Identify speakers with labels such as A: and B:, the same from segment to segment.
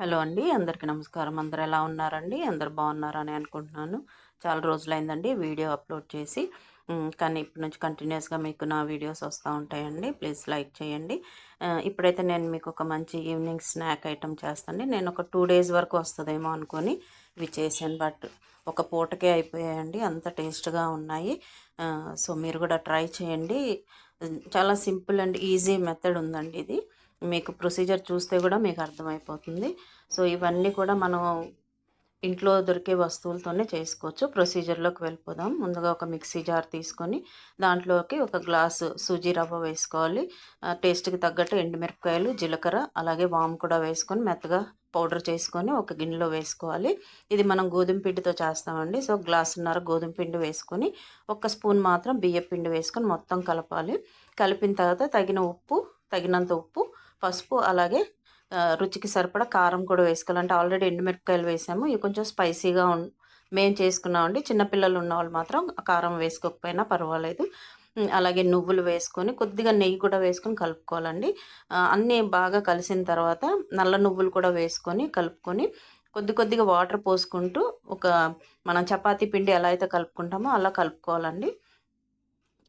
A: Hello అండి. అందరికీ నమస్కారం. అందరు ఎలా ఉన్నారండి? అందరు బాగున్నారని అనుకుంటున్నాను. చాలా రోజులైందండి వీడియో అప్లోడ్ చేసి. కానీ ఇప్పటి నుంచి కంటిన్యూస్గా మీకు నా వీడియోస్ వస్తూ ఉంటాయండి. ప్లీజ్ లైక్ చేయండి. ఇప్పుడైతే నేను మీకు ఒక మంచి ఈవినింగ్ స్నాక్ ఐటమ్ చేస్తాను నేను ఒక టూ డేస్ వరకు వస్తుందేమో అనుకొని ఇవి చేశాను. బట్ ఒక పూటకే అయిపోయాయండి. అంత టేస్ట్గా ఉన్నాయి. సో మీరు కూడా ట్రై చేయండి. చాలా సింపుల్ అండ్ ఈజీ మెథడ్ ఉందండి ఇది. మీకు ప్రొసీజర్ చూస్తే కూడా మీకు అర్థమైపోతుంది. సో ఇవన్నీ కూడా మనం ఇంట్లో దొరికే వస్తువులతోనే చేసుకోవచ్చు. ప్రొసీజర్లోకి వెళ్ళిపోదాం. ముందుగా ఒక మిక్సీ జార్ తీసుకొని దాంట్లోకి ఒక గ్లాసు సూజీ రవ్వ వేసుకోవాలి. టేస్ట్కి తగ్గట్టు ఎండుమిరపకాయలు జీలకర్ర అలాగే వాము కూడా వేసుకొని మెత్తగా పౌడర్ చేసుకొని ఒక గిన్నెలో వేసుకోవాలి. ఇది మనం గోధుమ పిండితో చేస్తామండి. సో గ్లాసున్నర గోధుమ పిండి వేసుకొని ఒక స్పూన్ మాత్రం బియ్య పిండి వేసుకొని మొత్తం కలపాలి. కలిపిన తర్వాత తగిన ఉప్పు తగినంత ఉప్పు పసుపు అలాగే రుచికి సరిపడా కారం కూడా వేసుకోవాలంటే ఆల్రెడీ ఎండుమిరపకాయలు వేసాము. ఇవి కొంచెం స్పైసీగా ఉం మేము చేసుకున్నామండి. చిన్నపిల్లలు ఉన్న వాళ్ళు మాత్రం కారం వేసుకోకపోయినా పర్వాలేదు. అలాగే నువ్వులు వేసుకొని కొద్దిగా నెయ్యి కూడా వేసుకొని కలుపుకోవాలండి. అన్నీ బాగా కలిసిన తర్వాత నల్ల నువ్వులు కూడా వేసుకొని కలుపుకొని కొద్ది కొద్దిగా వాటర్ పోసుకుంటూ ఒక మనం చపాతీ పిండి ఎలా అయితే కలుపుకుంటామో అలా కలుపుకోవాలండి.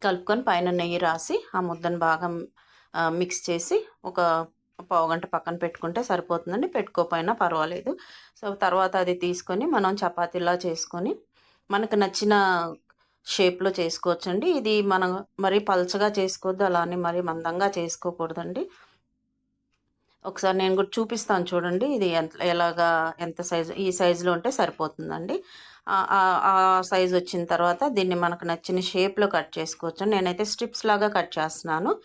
A: కలుపుకొని పైన నెయ్యి రాసి ఆ ముద్దను బాగా మిక్స్ చేసి ఒక పావు గంట పక్కన పెట్టుకుంటే సరిపోతుందండి. పెట్టుకోపోయినా పర్వాలేదు. సో తర్వాత అది తీసుకొని మనం చపాతీలా చేసుకొని మనకు నచ్చిన షేప్లో చేసుకోవచ్చండి. ఇది మనం మరీ పల్చగా చేసుకోవద్దు అలానే మరీ మందంగా చేసుకోకూడదండి. ఒకసారి నేను కూడా చూపిస్తాను చూడండి. ఇది ఎంత ఎలాగా ఎంత సైజు ఈ సైజులో ఉంటే సరిపోతుందండి. ఆ- సైజు వచ్చిన తర్వాత దీన్ని మనకు నచ్చిన షేప్లో కట్ చేసుకోవచ్చు. నేనైతే స్ట్రిప్స్ లాగా కట్ చేస్తున్నాను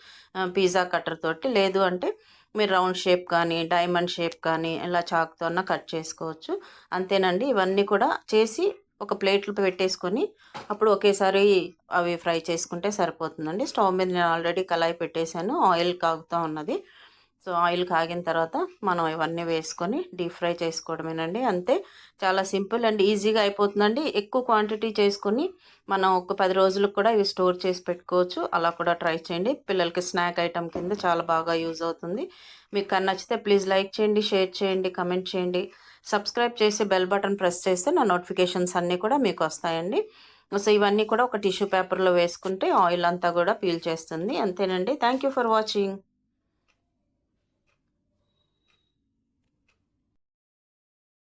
A: పిజ్జా కట్టర్ తోటి. లేదు అంటే మీరు రౌండ్ షేప్ కానీ డైమండ్ షేప్ కానీ ఇలా చాకుతో అన్న కట్ చేసుకోవచ్చు. అంతేనండి. ఇవన్నీ కూడా చేసి ఒక ప్లేట్లో పెట్టేసుకొని అప్పుడు ఒకేసారి అవి ఫ్రై చేసుకుంటే సరిపోతుందండి. స్టవ్ మీద నేను ఆల్రెడీ కళాయి పెట్టేశాను. ఆయిల్ కాగుతూ ఉన్నది. సో ఆయిల్ కాగిన తర్వాత మనం ఇవన్నీ వేసుకొని డీప్ ఫ్రై చేసుకోవడమేనండి. అంతే చాలా సింపుల్ అండ్ ఈజీగా అయిపోతుందండి. ఎక్కువ క్వాంటిటీ చేసుకొని మనం ఒక పది రోజులకు కూడా ఇవి స్టోర్ చేసి పెట్టుకోవచ్చు. అలా కూడా ట్రై చేయండి. పిల్లలకి స్నాక్ ఐటమ్ కింద చాలా బాగా యూజ్ అవుతుంది. మీకు కన్నా నచ్చితే ప్లీజ్ లైక్ చేయండి షేర్ చేయండి కమెంట్ చేయండి. సబ్స్క్రైబ్ చేసి బెల్ బటన్ ప్రెస్ చేస్తే నా నోటిఫికేషన్స్ అన్నీ కూడా మీకు వస్తాయండి. సో ఇవన్నీ కూడా ఒక టిష్యూ పేపర్లో వేసుకుంటే ఆయిల్ అంతా కూడా పీల్ చేస్తుంది. అంతేనండి. Thank you for watching.